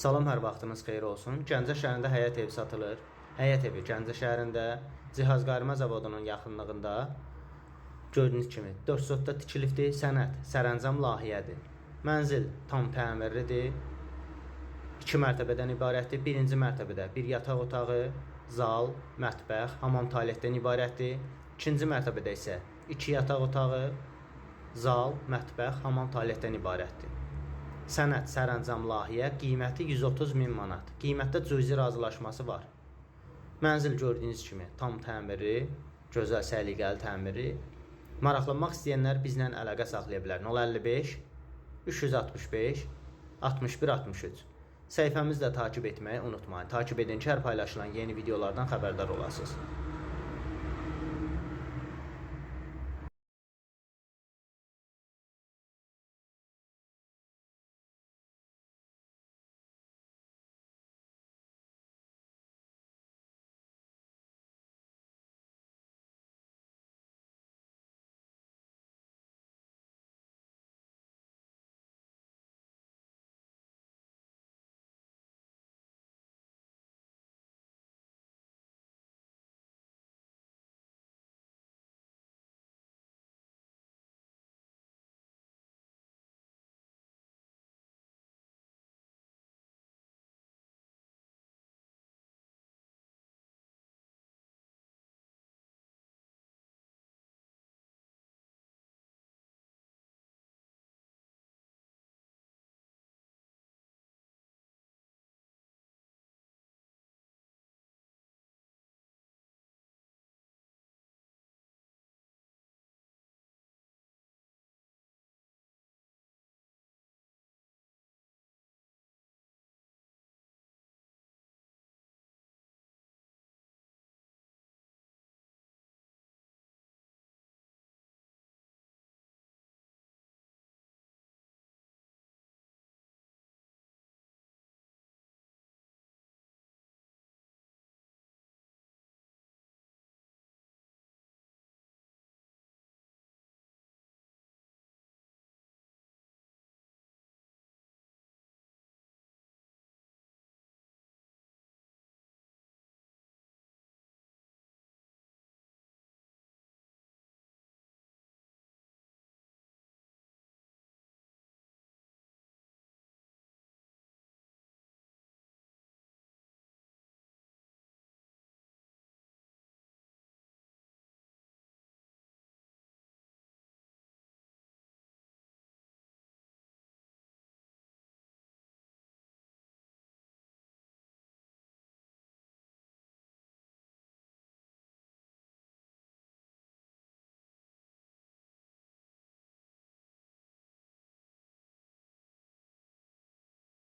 Salam, hər vaxtınız xeyir olsun. Gəncə şəhərində həyət evi satılır. Həyət evi Gəncə şəhərində cihazqayırma zavodunun yaxınlığında gördüyünüz kimi 4 sotda tikilibdir. Sənəd, sərəncam layihədir. Mənzil tam təmirlidir. 2 mərtəbədən ibarətdir. Birinci mərtəbədə bir yataq otağı, zal, mətbəx, hamam tualetdən ibarətdir. İkinci mərtəbədə isə 2 yataq otağı, zal, mətbəx, hamam tualetdən ibarətdir. Sənəd sərəncam layihə qiyməti 130 min manat. Qiymətdə cüzi razılaşması var. Mənzil gördüyünüz kimi tam təmiri, gözəl səliqəli təmiri. Maraqlanmaq istəyənlər bizlə əlaqə saxlaya bilər. 055 365 61 63. Səhifəmizi də takib etməyi unutmayın. Takib edin ki, hər paylaşılan yeni videolardan xəbərdar olasınız.